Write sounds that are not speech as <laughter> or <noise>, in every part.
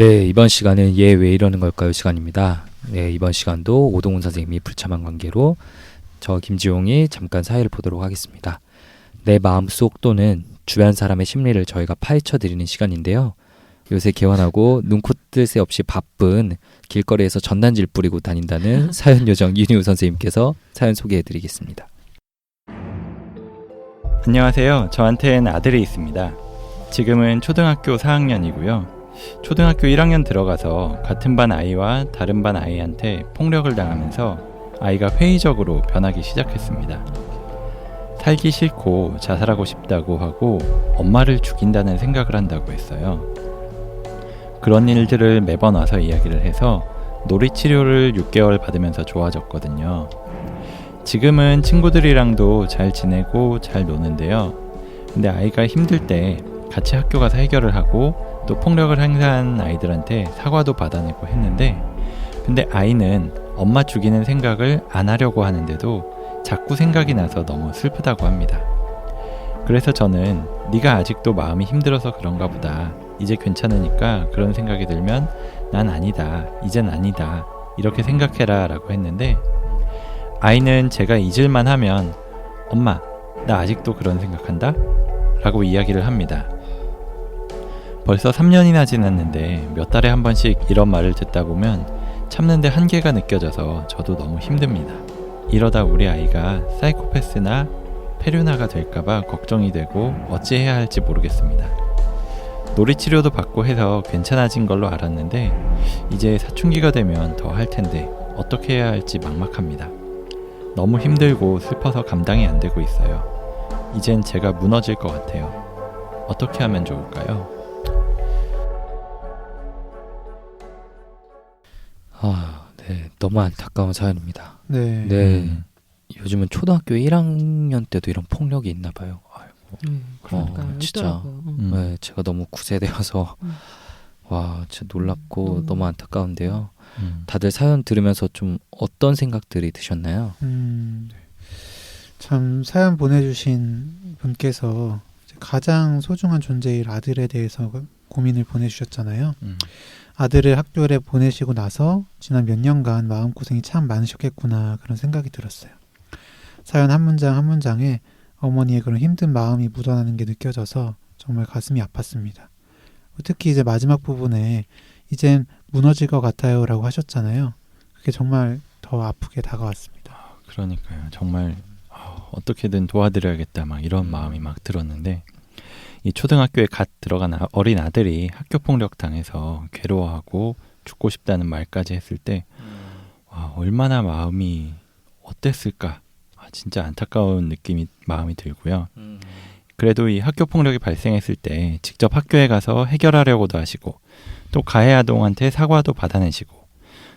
네, 이번 시간은 얘 왜 이러는 걸까요 시간입니다. 네, 이번 시간도 오동훈 선생님이 불참한 관계로 저 김지용이 잠깐 사회를 보도록 하겠습니다. 내 마음속 또는 주변 사람의 심리를 저희가 파헤쳐 드리는 시간인데요. 요새 개원하고 눈코뜰 새 없이 바쁜 길거리에서 전단지를 뿌리고 다닌다는 <laughs> 사연 요정 윤희우 선생님께서 사연 소개해 드리겠습니다. 안녕하세요. 저한테는 아들이 있습니다. 지금은 초등학교 4학년이고요. 초등학교 1학년 들어가서 같은 반 아이와 다른 반 아이한테 폭력을 당하면서 아이가 회의적으로 변하기 시작했습니다. 살기 싫고 자살하고 싶다고 하고 엄마를 죽인다는 생각을 한다고 했어요. 그런 일들을 매번 와서 이야기를 해서 놀이 치료를 6개월 받으면서 좋아졌거든요. 지금은 친구들이랑도 잘 지내고 잘 노는데요. 근데 아이가 힘들 때 같이 학교 가서 해결을 하고 또 폭력을 행사한 아이들한테 사과도 받아내고 했는데 근데 아이는 엄마 죽이는 생각을 안 하려고 하는데도 자꾸 생각이 나서 너무 슬프다고 합니다. 그래서 저는 네가 아직도 마음이 힘들어서 그런가 보다. 이제 괜찮으니까 그런 생각이 들면 난 아니다. 이젠 아니다. 이렇게 생각해라 라고 했는데 아이는 제가 잊을만 하면 엄마, 나 아직도 그런 생각한다? 라고 이야기를 합니다. 벌써 3년이나 지났는데 몇 달에 한 번씩 이런 말을 듣다 보면 참는데 한계가 느껴져서 저도 너무 힘듭니다. 이러다 우리 아이가 사이코패스나 페류나가 될까봐 걱정이 되고 어찌해야 할지 모르겠습니다. 놀이 치료도 받고 해서 괜찮아진 걸로 알았는데 이제 사춘기가 되면 더 할 텐데 어떻게 해야 할지 막막합니다. 너무 힘들고 슬퍼서 감당이 안 되고 있어요. 이젠 제가 무너질 것 같아요. 어떻게 하면 좋을까요? 아, 네, 너무 안타까운 사연입니다. 네. 네, 음. 요즘은 초등학교 1학년 때도 이런 폭력이 있나 봐요. 아이고. 네, 그러니까 어, 진짜. 음. 음. 네, 제가 너무 구세되어서 음. 와, 진짜 놀랍고 너무- 너무 안타까운데요. 음. 다들 사연 들으면서 좀 어떤 생각들이 드셨나요? 음, 참 사연 보내주신 분께서 가장 소중한 존재일 아들에 대해서 고민을 보내주셨잖아요. 음. 아들을 학교에 보내시고 나서 지난 몇 년간 마음고생이 참 많으셨겠구나 그런 생각이 들었어요. 사연 한 문장 한 문장에 어머니의 그런 힘든 마음이 묻어나는 게 느껴져서 정말 가슴이 아팠습니다. 특히 이제 마지막 부분에 이젠 무너질 것 같아요 라고 하셨잖아요. 그게 정말 더 아프게 다가왔습니다. 그러니까요. 정말 아, 어떻게든 도와드려야겠다 막 이런 마음이 막 들었는데 이 초등학교에 갓 들어간 아- 어린 아들이 학교 폭력 당해서 괴로워하고 죽고 싶다는 말까지 했을 때 와, 얼마나 마음이 어땠을까? 아, 진짜 안타까운 느낌이 마음이 들고요. 그래도 이 학교 폭력이 발생했을 때 직접 학교에 가서 해결하려고도 하시고 또 가해 아동한테 사과도 받아내시고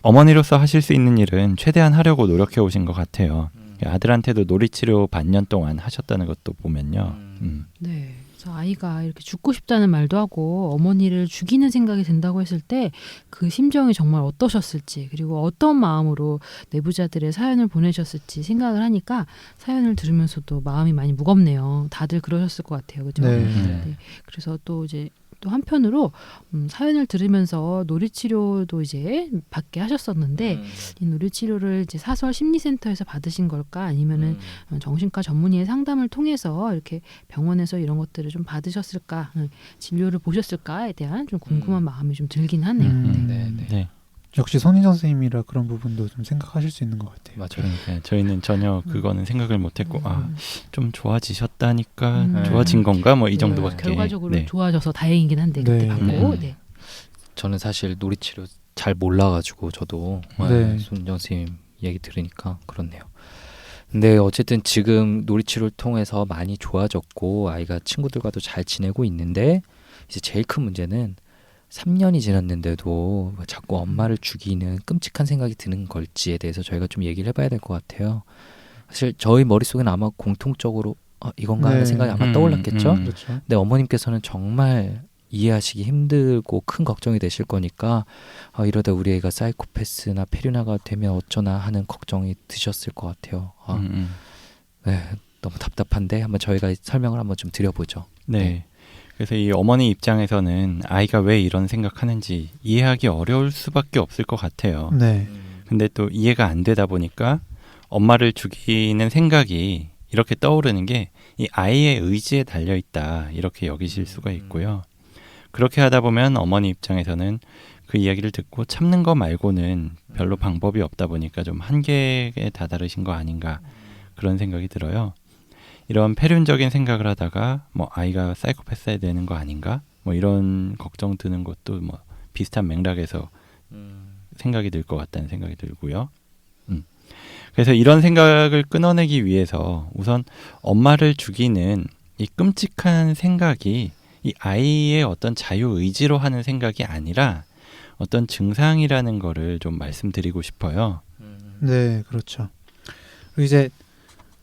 어머니로서 하실 수 있는 일은 최대한 하려고 노력해 오신 것 같아요. 아들한테도 놀이치료 반년 동안 하셨다는 것도 보면요. 음. 네. 그래서 아이가 이렇게 죽고 싶다는 말도 하고 어머니를 죽이는 생각이 든다고 했을 때 그 심정이 정말 어떠셨을지 그리고 어떤 마음으로 내부자들의 사연을 보내셨을지 생각을 하니까 사연을 들으면서도 마음이 많이 무겁네요. 다들 그러셨을 것 같아요. 그죠? 네. 네. 그래서 또 이제 또 한편으로 음, 사연을 들으면서 놀이치료도 이제 받게 하셨었는데 음. 이 놀이치료를 이제 사설 심리센터에서 받으신 걸까 아니면은 음. 어, 정신과 전문의의 상담을 통해서 이렇게 병원에서 이런 것들을 좀 받으셨을까 음, 진료를 보셨을까에 대한 좀 궁금한 음. 마음이 좀 들긴 하네요. 음. 네. 네, 네. 네. 역시 손희 선생님이라 그런 부분도 좀 생각하실 수 있는 것 같아요. 맞아요. 그러니까 저희는 전혀 그거는 생각을 못했고 아 음. 좀 좋아지셨다니까 음. 좋아진 건가 뭐이 네, 정도밖에 결과적으로 네. 좋아져서 다행이긴 한데 그때 네. 받고 네. 네. 저는 사실 놀이치료 잘 몰라가지고 저도 네. 손정 선생님 얘기 들으니까 그렇네요. 근데 어쨌든 지금 놀이치료를 통해서 많이 좋아졌고 아이가 친구들과도 잘 지내고 있는데 이제 제일 큰 문제는 3년이 지났는데도 자꾸 엄마를 죽이는 끔찍한 생각이 드는 걸지에 대해서 저희가 좀 얘기를 해봐야 될 것 같아요. 사실 저희 머릿속에는 아마 공통적으로 아, 이건가 하는 네. 생각이 아마 음, 떠올랐겠죠. 음. 그렇죠. 근데 어머님께서는 정말 이해하시기 힘들고 큰 걱정이 되실 거니까 아, 이러다 우리 애가 사이코패스나 페류나가 되면 어쩌나 하는 걱정이 드셨을 것 같아요. 아, 음, 음. 네, 너무 답답한데 한번 저희가 설명을 한번 좀 드려보죠. 네. 그래서 이 어머니 입장에서는 아이가 왜 이런 생각하는지 이해하기 어려울 수밖에 없을 것 같아요. 네. 근데 또 이해가 안 되다 보니까 엄마를 죽이는 생각이 이렇게 떠오르는 게 이 아이의 의지에 달려 있다 이렇게 여기실 수가 있고요. 그렇게 하다 보면 어머니 입장에서는 그 이야기를 듣고 참는 거 말고는 별로 방법이 없다 보니까 좀 한계에 다다르신 거 아닌가 그런 생각이 들어요. 이런 폐륜적인 생각을 하다가 뭐 아이가 사이코패스야 되는 거 아닌가 뭐 이런 걱정 드는 것도 뭐 비슷한 맥락에서 생각이 들 것 같다는 생각이 들고요. 음. 그래서 이런 생각을 끊어내기 위해서 우선 엄마를 죽이는 이 끔찍한 생각이 이 아이의 어떤 자유 의지로 하는 생각이 아니라 어떤 증상이라는 거를 좀 말씀드리고 싶어요. 네, 그렇죠. 그리고 이제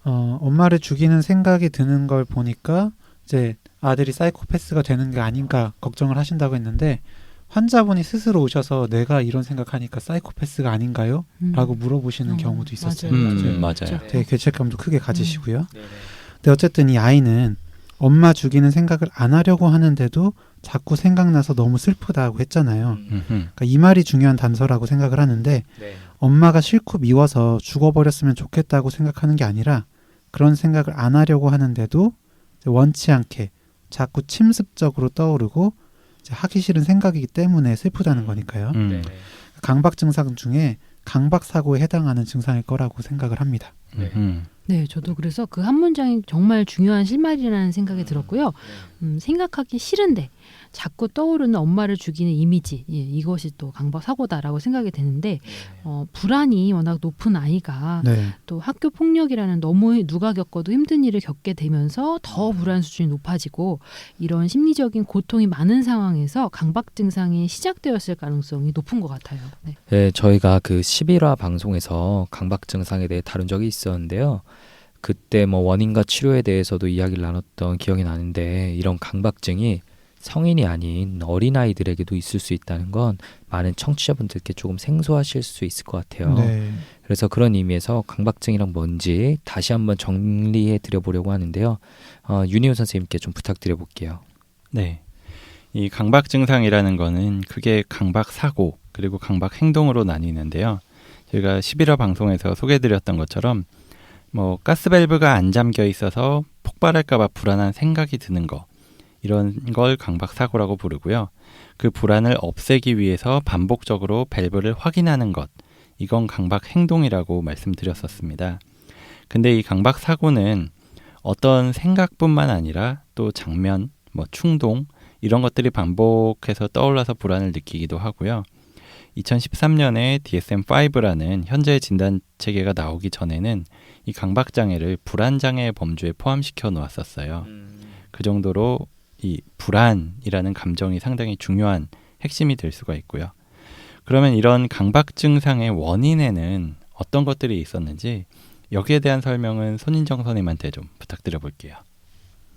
어, 엄마를 죽이는 생각이 드는 걸 보니까 이제 아들이 사이코패스가 되는 게 아닌가 걱정을 하신다고 했는데 환자분이 스스로 오셔서 내가 이런 생각하니까 사이코패스가 아닌가요? 음. 라고 물어보시는 어, 경우도 있었어요. 맞아요. 음, 맞아요. 맞아요. 되게 죄책감도 크게 가지시고요. 네네. 근데 어쨌든 이 아이는 엄마 죽이는 생각을 안 하려고 하는데도 자꾸 생각나서 너무 슬프다고 했잖아요. 음흠. 그러니까 이 말이 중요한 단서라고 생각을 하는데 네. 엄마가 싫고 미워서 죽어버렸으면 좋겠다고 생각하는 게 아니라 그런 생각을 안 하려고 하는데도 원치 않게 자꾸 침습적으로 떠오르고 이제 하기 싫은 생각이기 때문에 슬프다는 거니까요. 음. 네네. 강박 증상 중에 강박 사고에 해당하는 증상일 거라고 생각을 합니다. 네. 네, 저도 그래서 그 한 문장이 정말 중요한 실말이라는 생각이 들었고요. 네. 음, 생각하기 싫은데 자꾸 떠오르는 엄마를 죽이는 이미지 예, 이것이 또 강박 사고다라고 생각이 되는데 어, 불안이 워낙 높은 아이가 네. 또 학교 폭력이라는 너무 누가 겪어도 힘든 일을 겪게 되면서 더 불안 수준이 높아지고 이런 심리적인 고통이 많은 상황에서 강박 증상이 시작되었을 가능성이 높은 것 같아요. 네. 네, 저희가 그 11화 방송에서 강박 증상에 대해 다룬 적이 있었는데요. 그때 뭐 원인과 치료에 대해서도 이야기를 나눴던 기억이 나는데 이런 강박증이 성인이 아닌 어린아이들에게도 있을 수 있다는 건 많은 청취자분들께 조금 생소하실 수 있을 것 같아요. 네. 그래서 그런 의미에서 강박증이란 뭔지 다시 한번 정리해 드려보려고 하는데요. 어, 윤희호 선생님께 좀 부탁드려 볼게요. 네. 이 강박 증상이라는 거는 크게 강박 사고 그리고 강박 행동으로 나뉘는데요. 저희가 11화 방송에서 소개해 드렸던 것처럼 뭐 가스밸브가 안 잠겨 있어서 폭발할까봐 불안한 생각이 드는 거 이런 걸 강박 사고라고 부르고요. 그 불안을 없애기 위해서 반복적으로 밸브를 확인하는 것 이건 강박 행동이라고 말씀드렸었습니다. 근데 이 강박 사고는 어떤 생각뿐만 아니라 또 장면, 뭐 충동 이런 것들이 반복해서 떠올라서 불안을 느끼기도 하고요. 2013년에 DSM-5라는 현재 진단 체계가 나오기 전에는 이 강박 장애를 불안 장애의 범주에 포함시켜 놓았었어요. 그 정도로 이 불안이라는 감정이 상당히 중요한 핵심이 될 수가 있고요. 그러면 이런 강박 증상의 원인에는 어떤 것들이 있었는지 여기에 대한 설명은 손인정 선생님한테 좀 부탁드려 볼게요.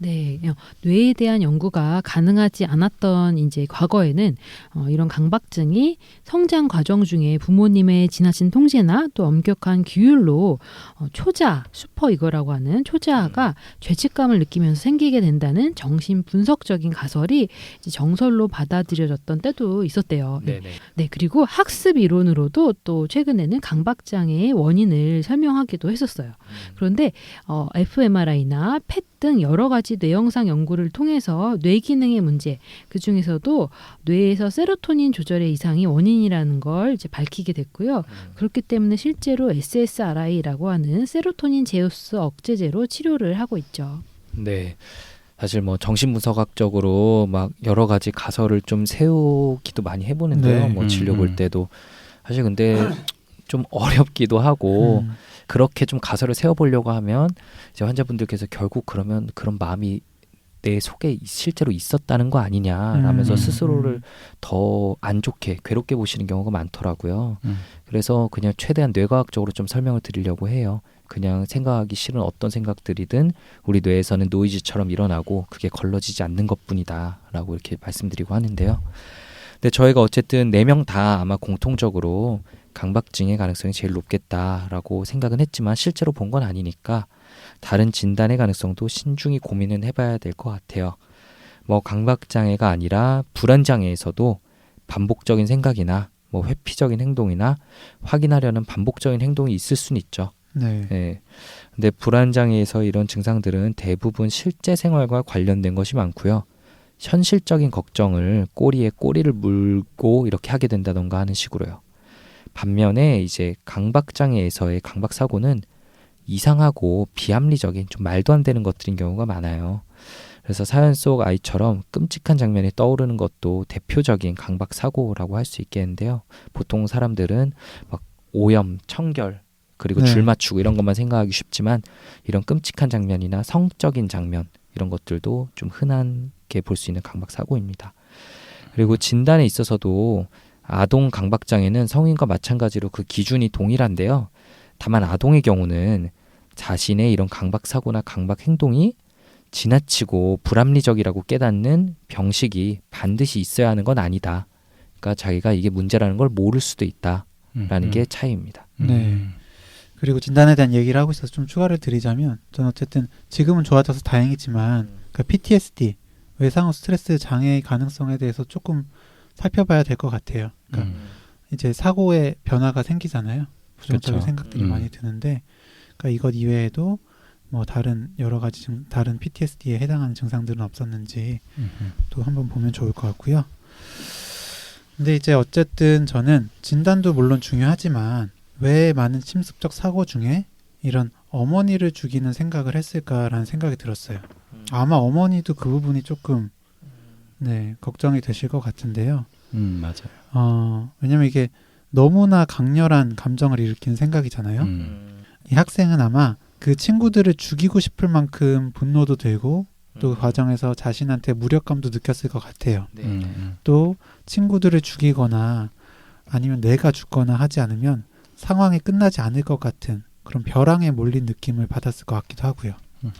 네, 어, 뇌에 대한 연구가 가능하지 않았던 이제 과거에는 어, 이런 강박증이 성장 과정 중에 부모님의 지나친 통제나 또 엄격한 규율로 어, 초자, 슈퍼 이거라고 하는 초자가 죄책감을 느끼면서 생기게 된다는 정신 분석적인 가설이 정설로 받아들여졌던 때도 있었대요. 네. 네네. 네, 그리고 학습 이론으로도 또 최근에는 강박 장애의 원인을 설명하기도 했었어요. 그런데 어, fMRI나 펫 등 여러 가지 뇌영상 연구를 통해서 뇌 기능의 문제, 그 중에서도 뇌에서 세로토닌 조절의 이상이 원인이라는 걸 이제 밝히게 됐고요. 그렇기 때문에 실제로 SSRI라고 하는 세로토닌 제우스 억제제로 치료를 하고 있죠. 네. 사실 뭐 정신분석학적으로 막 여러 가지 가설을 좀 세우기도 많이 해보는데요. 네. 뭐 음, 진료 볼 음. 때도 사실 근데 좀 어렵기도 하고 음, 그렇게 좀 가설을 세워보려고 하면 이제 환자분들께서 결국 그러면 그런 마음이 내 속에 실제로 있었다는 거 아니냐라면서 음, 스스로를 음. 더안 좋게 괴롭게 보시는 경우가 많더라고요. 음. 그래서 그냥 최대한 뇌과학적으로 좀 설명을 드리려고 해요. 그냥 생각하기 싫은 어떤 생각들이든 우리 뇌에서는 노이즈처럼 일어나고 그게 걸러지지 않는 것뿐이다라고 이렇게 말씀드리고 하는데요. 근데 저희가 어쨌든 네 명 다 아마 공통적으로 강박증의 가능성이 제일 높겠다라고 생각은 했지만 실제로 본 건 아니니까 다른 진단의 가능성도 신중히 고민은 해봐야 될 것 같아요. 뭐 강박 장애가 아니라 불안 장애에서도 반복적인 생각이나 뭐 회피적인 행동이나 확인하려는 반복적인 행동이 있을 수는 있죠. 네. 예. 근데 불안 장애에서 이런 증상들은 대부분 실제 생활과 관련된 것이 많고요. 현실적인 걱정을 꼬리에 꼬리를 물고 이렇게 하게 된다던가 하는 식으로요. 반면에 이제 강박 장애에서의 강박 사고는 이상하고 비합리적인 좀 말도 안 되는 것들인 경우가 많아요. 그래서 사연 속 아이처럼 끔찍한 장면이 떠오르는 것도 대표적인 강박 사고라고 할 수 있겠는데요. 보통 사람들은 막 오염, 청결, 그리고 네. 줄 맞추고 이런 것만 생각하기 쉽지만 이런 끔찍한 장면이나 성적인 장면 이런 것들도 좀 흔하게 볼 수 있는 강박 사고입니다. 그리고 진단에 있어서도 아동 강박 장애는 성인과 마찬가지로 그 기준이 동일한데요. 다만 아동의 경우는 자신의 이런 강박 사고나 강박 행동이 지나치고 불합리적이라고 깨닫는 병식이 반드시 있어야 하는 건 아니다. 그러니까 자기가 이게 문제라는 걸 모를 수도 있다라는 음, 게 차이입니다. 음. 네. 그리고 진단에 대한 얘기를 하고 있어서 좀 추가를 드리자면 저는 어쨌든 지금은 좋아져서 다행이지만 그 PTSD 외상후 스트레스 장애의 가능성에 대해서 조금 살펴봐야 될 것 같아요. 그러니까 음. 이제 사고의 변화가 생기잖아요. 부정적인 그쵸. 생각들이 음. 많이 드는데, 그러니까 이것 이외에도 뭐 다른 여러 가지 증, 다른 PTSD에 해당하는 증상들은 없었는지 음. 또 한번 보면 좋을 것 같고요. 근데 이제 어쨌든 저는 진단도 물론 중요하지만 왜 많은 침습적 사고 중에 이런 어머니를 죽이는 생각을 했을까라는 생각이 들었어요. 아마 어머니도 그 부분이 조금 네 걱정이 되실 것 같은데요. 음, 맞아요. 어, 왜냐면 이게 너무나 강렬한 감정을 일으키는 생각이잖아요. 음. 이 학생은 아마 그 친구들을 죽이고 싶을 만큼 분노도 들고 또 음. 그 과정에서 자신한테 무력감도 느꼈을 것 같아요. 네. 음. 또 친구들을 죽이거나 아니면 내가 죽거나 하지 않으면 상황이 끝나지 않을 것 같은 그런 벼랑에 몰린 느낌을 받았을 것 같기도 하고요. 음.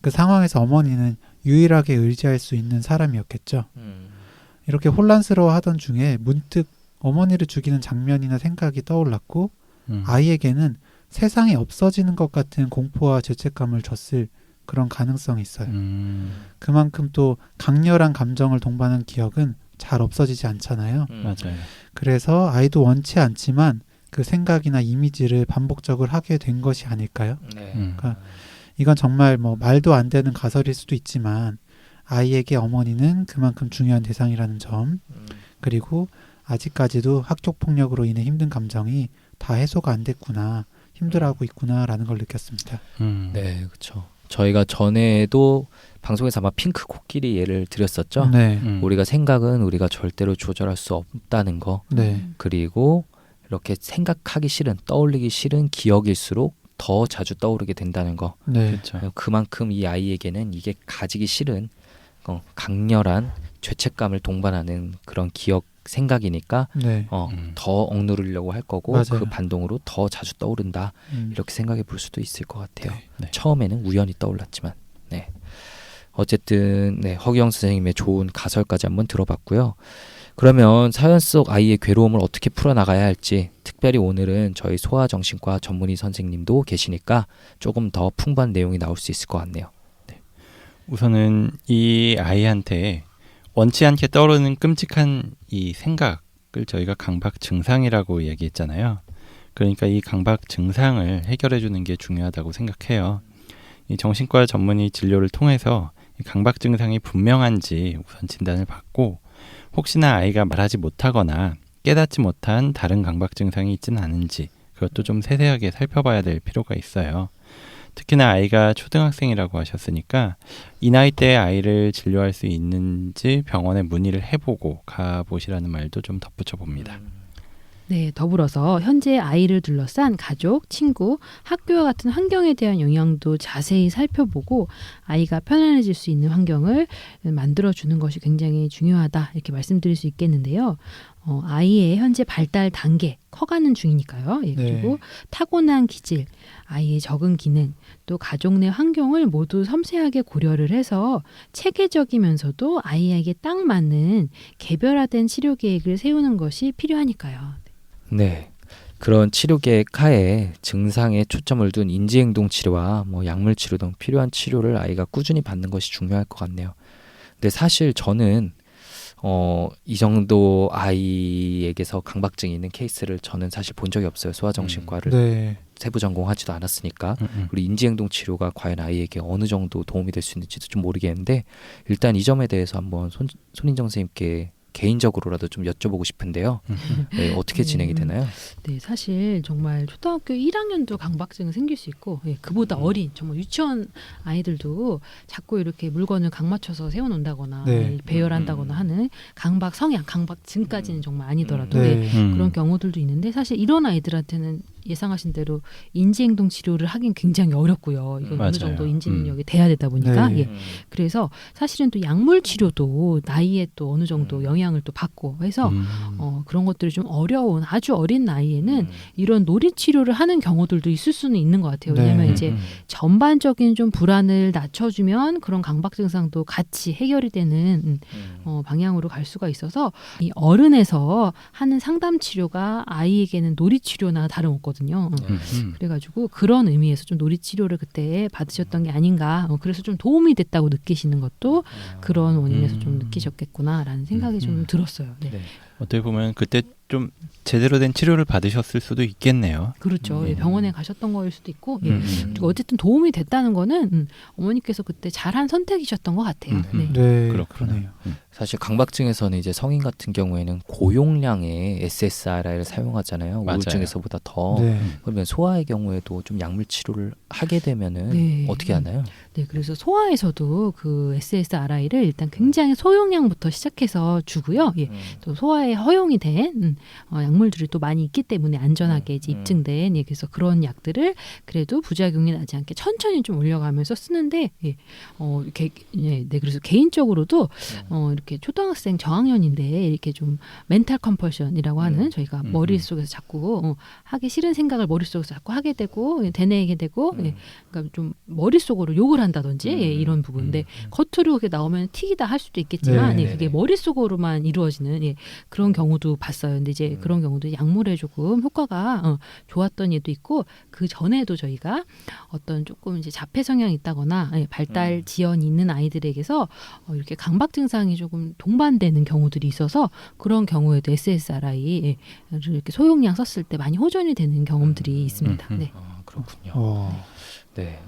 그 상황에서 어머니는 유일하게 의지할 수 있는 사람이었겠죠. 음. 이렇게 혼란스러워 하던 중에 문득 어머니를 죽이는 장면이나 생각이 떠올랐고 음. 아이에게는 세상이 없어지는 것 같은 공포와 죄책감을 줬을 그런 가능성이 있어요. 음. 그만큼 또 강렬한 감정을 동반한 기억은 잘 없어지지 않잖아요. 음. 맞아요. 그래서 아이도 원치 않지만 그 생각이나 이미지를 반복적으로 하게 된 것이 아닐까요? 네. 음. 그러니까 이건 정말 뭐 말도 안 되는 가설일 수도 있지만 아이에게 어머니는 그만큼 중요한 대상이라는 점 음. 그리고 아직까지도 학교 폭력으로 인해 힘든 감정이 다 해소가 안 됐구나 힘들어하고 있구나라는 걸 느꼈습니다. 음. 네, 그렇죠. 저희가 전에도 방송에서 아마 핑크 코끼리 예를 드렸었죠. 네, 음. 우리가 생각은 우리가 절대로 조절할 수 없다는 거. 네, 그리고 이렇게 생각하기 싫은, 떠올리기 싫은 기억일수록 더 자주 떠오르게 된다는 거. 네, 그렇죠. 그만큼 이 아이에게는 이게 가지기 싫은 어, 강렬한 죄책감을 동반하는 그런 기억 생각이니까 네. 어, 음. 더 억누르려고 할 거고 맞아요. 그 반동으로 더 자주 떠오른다 음. 이렇게 생각해 볼 수도 있을 것 같아요. 네. 처음에는 우연히 떠올랐지만, 네. 어쨌든 네, 허기영 선생님의 좋은 가설까지 한번 들어봤고요. 그러면 사연 속 아이의 괴로움을 어떻게 풀어나가야 할지 특별히 오늘은 저희 소아정신과 전문의 선생님도 계시니까 조금 더 풍부한 내용이 나올 수 있을 것 같네요. 우선은 이 아이한테 원치 않게 떠오르는 끔찍한 이 생각을 저희가 강박 증상이라고 얘기했잖아요. 그러니까 이 강박 증상을 해결해 주는 게 중요하다고 생각해요. 이 정신과 전문의 진료를 통해서 이 강박 증상이 분명한지 우선 진단을 받고 혹시나 아이가 말하지 못하거나 깨닫지 못한 다른 강박 증상이 있지는 않은지 그것도 좀 세세하게 살펴봐야 될 필요가 있어요. 특히나 아이가 초등학생이라고 하셨으니까 이 나이 때 아이를 진료할 수 있는지 병원에 문의를 해보고 가보시라는 말도 좀 덧붙여 봅니다. 네, 더불어서 현재 아이를 둘러싼 가족, 친구, 학교와 같은 환경에 대한 영향도 자세히 살펴보고 아이가 편안해질 수 있는 환경을 만들어 주는 것이 굉장히 중요하다 이렇게 말씀드릴 수 있겠는데요. 어, 아이의 현재 발달 단계 커가는 중이니까요. 예, 네. 그리고 타고난 기질, 아이의 적응 기능, 또 가족 내 환경을 모두 섬세하게 고려를 해서 체계적이면서도 아이에게 딱 맞는 개별화된 치료 계획을 세우는 것이 필요하니까요. 네. 그런 치료 계획 하에 증상에 초점을 둔 인지행동 치료와 뭐 약물 치료 등 필요한 치료를 아이가 꾸준히 받는 것이 중요할 것 같네요. 근데 사실 저는 어, 이 정도 아이에게서 강박증이 있는 케이스를 저는 사실 본 적이 없어요. 소아정신과를 네. 세부 전공하지도 않았으니까. 음, 음. 그리고 인지행동 치료가 과연 아이에게 어느 정도 도움이 될 수 있는지도 좀 모르겠는데 일단 이 점에 대해서 한번 손, 손인정 선생님께 개인적으로라도 좀 여쭤보고 싶은데요. 음, 음. 네, 어떻게 진행이 음. 되나요? 네, 사실 정말 초등학교 1학년도 강박증은 생길 수 있고 예, 그보다 음. 어린 정말 유치원 아이들도 자꾸 이렇게 물건을 각 맞춰서 세워놓는다거나 네. 예, 배열한다거나 음. 하는 강박 성향, 강박증까지는 정말 아니더라도 네. 예, 음. 그런 경우들도 있는데 사실 이런 아이들한테는 예상하신 대로 인지행동 치료를 하긴 굉장히 어렵고요. 이건 음, 어느 맞아요. 정도 인지 능력이 돼야 되다 보니까 네. 예. 그래서 사실은 또 약물 치료도 나이에 또 어느 정도 음. 영향을 또 받고 해서 음. 어, 그런 것들이 좀 어려운 아주 어린 나이에는 음. 이런 놀이 치료를 하는 경우들도 있을 수는 있는 것 같아요. 네. 왜냐하면 음, 이제 음. 전반적인 좀 불안을 낮춰주면 그런 강박 증상도 같이 해결이 되는 음, 음. 어, 방향으로 갈 수가 있어서 이 어른에서 하는 상담 치료가 아이에게는 놀이 치료나 다름없 거든요. 어. 음, 음. 그래가지고 그런 의미에서 좀 놀이 치료를 그때 받으셨던 게 아닌가. 어, 그래서 좀 도움이 됐다고 느끼시는 것도 그런 원인에서 음. 좀 느끼셨겠구나라는 생각이 좀 음. 들었어요. 네. 네. 어떻게 보면 그때 좀 제대로 된 치료를 받으셨을 수도 있겠네요. 그렇죠. 음. 예, 병원에 가셨던 거일 수도 있고 예. 음. 그리고 어쨌든 도움이 됐다는 거는 음, 어머니께서 그때 잘한 선택이셨던 것 같아요. 음, 네. 네. 그러네요. 사실 강박증에서는 이제 성인 같은 경우에는 고용량의 SSRI를 사용하잖아요. 맞아요. 우울증에서보다 더. 네. 그러면 소아의 경우에도 좀 약물 치료를 하게 되면은 네. 어떻게 하나요? 네, 그래서 소아에서도 그 SSRI를 일단 굉장히 소용량부터 시작해서 주고요. 예. 음. 또 소아에 허용이 된 음, 어, 약물들이 또 많이 있기 때문에 안전하게 이제 음. 입증된 예, 그래서 그런 약들을 그래도 부작용이 나지 않게 천천히 좀 올려가면서 쓰는데 예, 어, 이렇게 예, 네 그래서 개인적으로도 음. 어, 이렇게 초등학생 저학년인데 이렇게 좀 멘탈 컴펄션이라고 하는 음. 저희가 음, 머릿 속에서 자꾸 어, 하기 싫은 생각을 머릿 속에서 자꾸 하게 되고 예, 되뇌게 되고 예, 음. 그러니까 좀 머릿 속으로 욕을 한다든지 예, 음. 이런 부분인데 음. 겉으로 그게 나오면 틱이다 할 수도 있겠지만 네. 예, 그게 네네. 머릿 속으로만 이루어지는 예, 그런 경우도 봤어요. 근데 이제 음. 그런 경우도 약물에 조금 효과가 어, 좋았던 예도 있고 그 전에도 저희가 어떤 조금 이제 자폐 성향이 있다거나 예, 발달 음. 지연이 있는 아이들에게서 어, 이렇게 강박 증상이 조금 동반되는 경우들이 있어서 그런 경우에도 SSRI 예, 이렇게 소용량 썼을 때 많이 호전이 되는 경험들이 음. 있습니다. 음, 음. 네. 아, 그렇군요. 어. 네.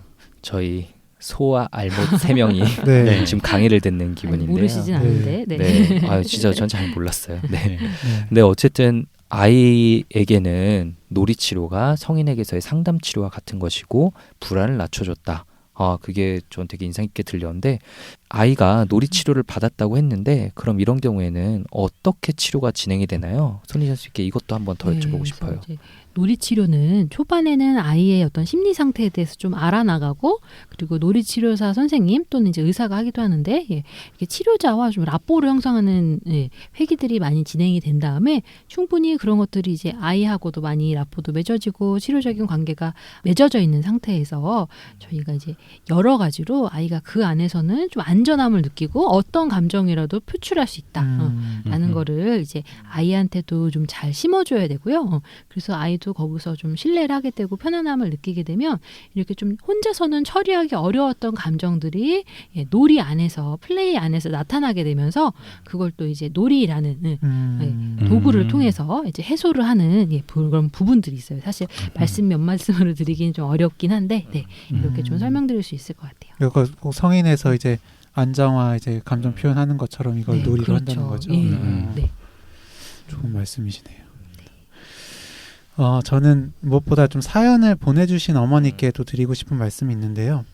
저희 소아 알못 세 명이 <laughs> 네. <laughs> 네. 지금 강의를 듣는 아니, 기분인데요. 모르시진 않은데 네. 네. <laughs> 아, 진짜 전 잘 몰랐어요. 네. 네. 네. 근데 어쨌든 아이에게는 놀이 치료가 성인에게서의 상담 치료와 같은 것이고 불안을 낮춰줬다. 아, 그게 전 되게 인상 깊게 들렸는데 아이가 놀이 치료를 받았다고 했는데 그럼 이런 경우에는 어떻게 치료가 진행이 되나요? 손희정 씨께 이것도 한번 더 네, 여쭤보고 싶어요. 놀이 치료는 초반에는 아이의 어떤 심리 상태에 대해서 좀 알아나가고 그리고 놀이 치료사 선생님 또는 이제 의사가 하기도 하는데 예, 이렇게 치료자와 좀 라포를 형성하는 예, 회기들이 많이 진행이 된 다음에 충분히 그런 것들이 이제 아이하고도 많이 라포도 맺어지고 치료적인 관계가 맺어져 있는 상태에서 저희가 이제 여러 가지로 아이가 그 안에서는 좀안 전함을 느끼고 어떤 감정이라도 표출할 수 있다. 어, 음. 라는 음. 거를 이제 아이한테도 좀 잘 심어줘야 되고요. 어, 그래서 아이도 거기서 좀 신뢰를 하게 되고 편안함을 느끼게 되면 이렇게 좀 혼자서는 처리하기 어려웠던 감정들이 예, 놀이 안에서 플레이 안에서 나타나게 되면서 그걸 또 이제 놀이라는 예, 음. 음. 도구를 통해서 이제 해소를 하는 예, 부- 그런 부분들이 있어요. 사실 말씀 몇 말씀으로 드리기는 좀 어렵긴 한데 네, 이렇게 좀 음. 설명드릴 수 있을 것 같아요. 그러니까 꼭 성인에서 이제 안정화 이제 감정 표현하는 것처럼 이걸 네, 놀이로 그렇죠. 한다는 거죠. 예, 음. 네. 좋은 말씀이시네요. 어, 저는 무엇보다 좀 사연을 보내주신 어머니께 또 드리고 싶은 말씀이 있는데요.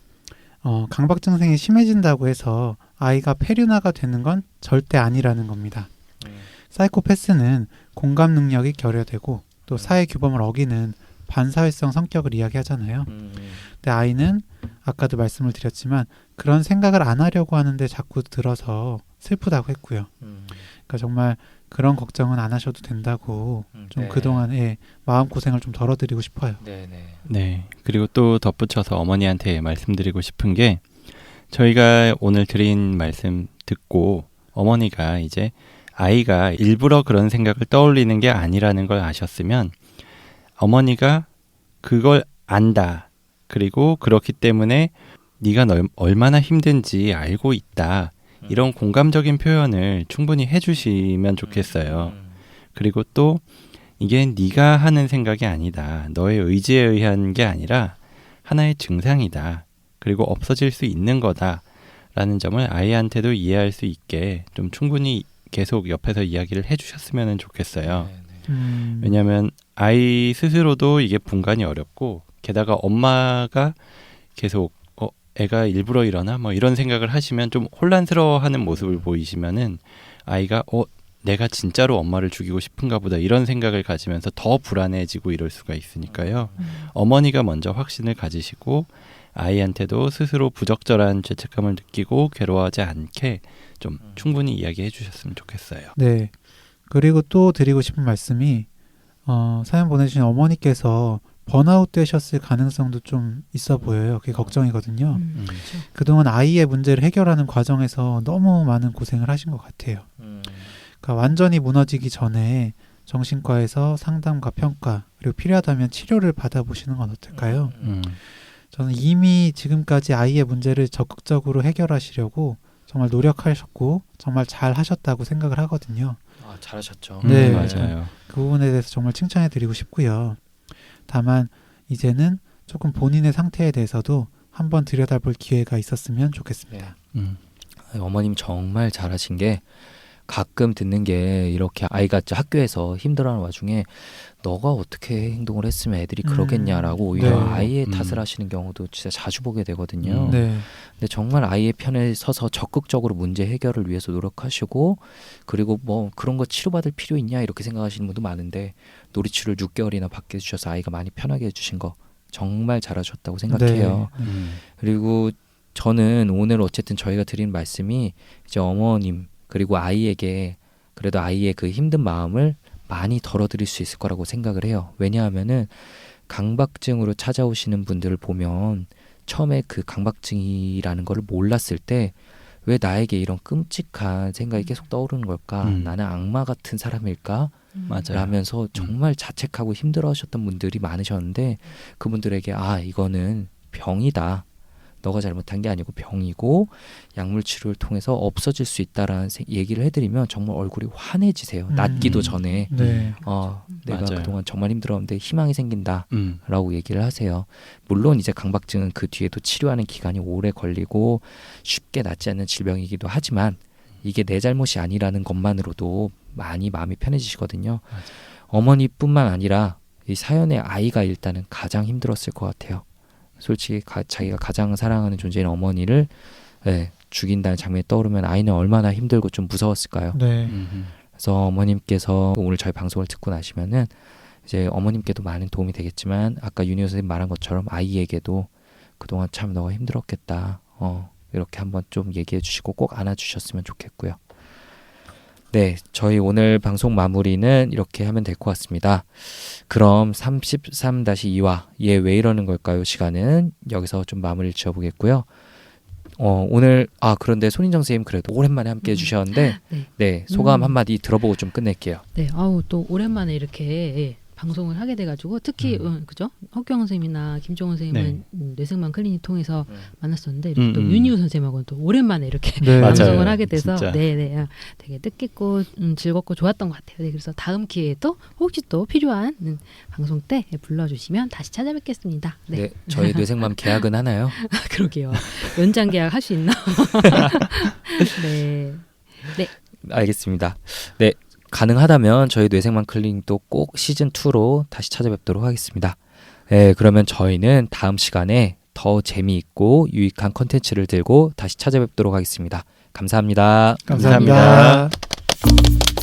어, 강박 증상이 심해진다고 해서 아이가 폐륜화가 되는 건 절대 아니라는 겁니다. 사이코패스는 공감 능력이 결여되고 또 사회 규범을 어기는 반사회성 성격을 이야기하잖아요. 음, 근데 아이는 아까도 말씀을 드렸지만 그런 생각을 안 하려고 하는데 자꾸 들어서 슬프다고 했고요. 음, 그러니까 정말 그런 걱정은 안 하셔도 된다고 음, 좀 네. 그동안에 마음 고생을 좀 덜어드리고 싶어요. 네, 네. 네. 그리고 또 덧붙여서 어머니한테 말씀드리고 싶은 게 저희가 오늘 드린 말씀 듣고 어머니가 이제 아이가 일부러 그런 생각을 떠올리는 게 아니라는 걸 아셨으면 어머니가 그걸 안다. 그리고 그렇기 때문에 네가 널- 얼마나 힘든지 알고 있다. 이런 공감적인 표현을 충분히 해주시면 좋겠어요. 그리고 또 이게 네가 하는 생각이 아니다. 너의 의지에 의한 게 아니라 하나의 증상이다. 그리고 없어질 수 있는 거다. 라는 점을 아이한테도 이해할 수 있게 좀 충분히 계속 옆에서 이야기를 해주셨으면 좋겠어요. 음, 왜냐하면 아이 스스로도 이게 분간이 어렵고 게다가 엄마가 계속 어 애가 일부러 이러나 뭐 이런 생각을 하시면 좀 혼란스러워하는 모습을 보이시면은 아이가 어 내가 진짜로 엄마를 죽이고 싶은가 보다 이런 생각을 가지면서 더 불안해지고 이럴 수가 있으니까요. 어머니가 먼저 확신을 가지시고 아이한테도 스스로 부적절한 죄책감을 느끼고 괴로워하지 않게 좀 충분히 이야기해 주셨으면 좋겠어요. 네. 그리고 또 드리고 싶은 말씀이 어, 사연 보내주신 어머니께서 번아웃 되셨을 가능성도 좀 있어 보여요. 그게 걱정이거든요. 음, 음. 그렇죠. 그동안 아이의 문제를 해결하는 과정에서 너무 많은 고생을 하신 것 같아요. 그러니까 완전히 무너지기 전에 정신과에서 상담과 평가 그리고 필요하다면 치료를 받아보시는 건 어떨까요? 음. 저는 이미 지금까지 아이의 문제를 적극적으로 해결하시려고 정말 노력하셨고 정말 잘 하셨다고 생각을 하거든요. 아, 잘하셨죠. 네. 음, 맞아요. 그 부분에 대해서 정말 칭찬해 드리고 싶고요. 다만 이제는 조금 본인의 상태에 대해서도 한번 들여다볼 기회가 있었으면 좋겠습니다. 음. 아니, 어머님 정말 잘하신 게 가끔 듣는 게 이렇게 아이가 저 학교에서 힘들어하는 와중에 너가 어떻게 행동을 했으면 애들이 음, 그러겠냐라고 오히려 네. 아이의 음. 탓을 하시는 경우도 진짜 자주 보게 되거든요. 음. 네. 근데 정말 아이의 편에 서서 적극적으로 문제 해결을 위해서 노력하시고 그리고 뭐 그런 거 치료받을 필요 있냐 이렇게 생각하시는 분도 많은데 놀이치료를 6개월이나 받게 해주셔서 아이가 많이 편하게 해주신 거 정말 잘하셨다고 생각해요. 네. 음. 그리고 저는 오늘 어쨌든 저희가 드리는 말씀이 이제 어머님 그리고 아이에게 그래도 아이의 그 힘든 마음을 많이 덜어드릴 수 있을 거라고 생각을 해요. 왜냐하면은 강박증으로 찾아오시는 분들을 보면 처음에 그 강박증이라는 걸 몰랐을 때 왜 나에게 이런 끔찍한 생각이 계속 떠오르는 걸까? 음. 나는 악마 같은 사람일까? 음. 맞아요. 라면서 정말 자책하고 힘들어 하셨던 분들이 많으셨는데 그분들에게 아 이거는 병이다. 너가 잘못한 게 아니고 병이고 약물 치료를 통해서 없어질 수 있다라는 세- 얘기를 해드리면 정말 얼굴이 환해지세요. 음. 낫기도 전에 네. 어 내가 맞아요. 그동안 정말 힘들었는데 희망이 생긴다. 음. 라고 얘기를 하세요. 물론 이제 강박증은 그 뒤에도 치료하는 기간이 오래 걸리고 쉽게 낫지 않는 질병이기도 하지만 이게 내 잘못이 아니라는 것만으로도 많이 마음이 편해지시거든요. 맞아요. 어머니뿐만 아니라 이 사연의 아이가 일단은 가장 힘들었을 것 같아요. 솔직히 가- 자기가 가장 사랑하는 존재인 어머니를 예, 죽인다는 장면이 떠오르면 아이는 얼마나 힘들고 좀 무서웠을까요? 네. 음. 그래서 어머님께서 오늘 저희 방송을 듣고 나시면은 이제 어머님께도 많은 도움이 되겠지만 아까 윤희 선생님 말한 것처럼 아이에게도 그동안 참 너가 힘들었겠다. 어, 이렇게 한번 좀 얘기해 주시고 꼭 안아 주셨으면 좋겠고요. 네, 저희 오늘 방송 마무리는 이렇게 하면 될 것 같습니다. 그럼 33-2화 얘 왜 이러는 걸까요? 시간은 여기서 좀 마무리를 지어 보겠고요. 어, 오늘 아 그런데 손인정 선생님 그래도 오랜만에 함께 해 음. 주셨는데 네. 네, 소감 음. 한마디 들어보고 좀 끝낼게요. 네, 아우 또 오랜만에 이렇게 예, 방송을 하게 돼가지고 특히 음. 음, 그죠? 헛경 선생님이나 김종원 선생님은 음, 뇌생만 클리닉 통해서 음. 만났었는데 이렇게 음, 또 음. 윤희우 선생님하고는 또 오랜만에 이렇게 네. <laughs> 맞아요. 방송을 하게 돼서 진짜. 네네 아, 되게 뜻깊고 음, 즐겁고 좋았던 것 같아요. 네, 그래서 다음 기회에도 혹시 또 필요한 음, 방송 때 불러주시면 다시 찾아뵙겠습니다. 네, 네, 저희 뇌생맘 <laughs> 계약은 하나요? 그러게요. 연장 계약 할 수 있나? <laughs> 네. 알겠습니다. 네, 가능하다면 저희 뇌생맘 클리닉도 꼭 시즌 2로 다시 찾아뵙도록 하겠습니다. 네, 그러면 저희는 다음 시간에 더 재미있고 유익한 컨텐츠를 들고 다시 찾아뵙도록 하겠습니다. 감사합니다. 감사합니다. 감사합니다.